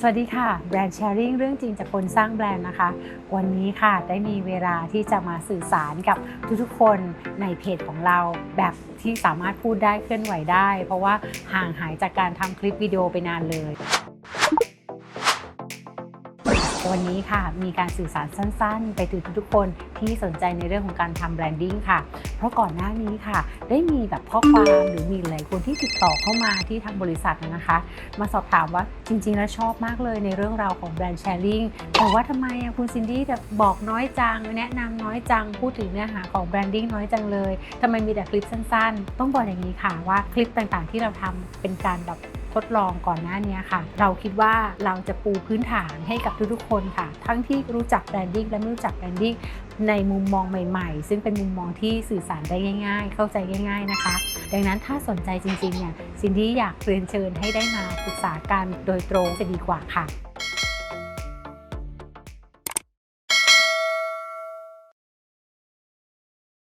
สวัสดีค่ะ แบรนด์แชร์ริ่งเรื่องจริงจากคนสร้างแบรนด์นะคะ วันนี้ค่ะได้มีเวลาที่จะมาสื่อสารกับทุกๆคนในเพจของเรา แบบที่สามารถพูดได้เคลื่อนไหวได้ เพราะว่าห่างหายจากการทำคลิปวิดีโอไปนานเลย วันนี้ค่ะมีการสื่อสารสั้น ๆ ไปถึงทุกๆคนที่สนใจในเรื่องของการทำแบรนดิ้งค่ะ เพราะก่อนหน้านี้ค่ะ ได้มีแบบข้อความหรือมีหลายคนที่ติดต่อเข้ามาที่ทางบริษัทนะคะ มาสอบถามว่าจริง ๆ แล้วชอบมากเลยในเรื่องราวของแบรนด์แชร์ลิงแต่ว่าทำไมคุณซินดี้แบบบอกน้อยจัง แนะนำน้อยจังพูดถึงเนื้อหาของแบรนดิ้งน้อยจังเลยทำไมมีแต่คลิปสั้น ๆ ต้องบอกอย่างนี้ค่ะว่าคลิปต่างๆที่เราทำเป็นการแบบ ทดลองก่อนหน้านี้ค่ะ เราคิดว่าเราจะปูพื้นฐานให้กับทุกๆคนค่ะ ทั้งที่รู้จักแบรนดิ้งและไม่รู้จักแบรนดิ้งในมุมมองใหม่ๆ ซึ่งเป็นมุมมองที่สื่อสารได้ง่าย ๆ เข้าใจง่าย ๆนะคะ ดังนั้นถ้าสนใจจริงๆเนี่ยซินดี้อยากเรียนเชิญให้ได้มาปรึกษากันโดยตรงจะดีกว่าค่ะ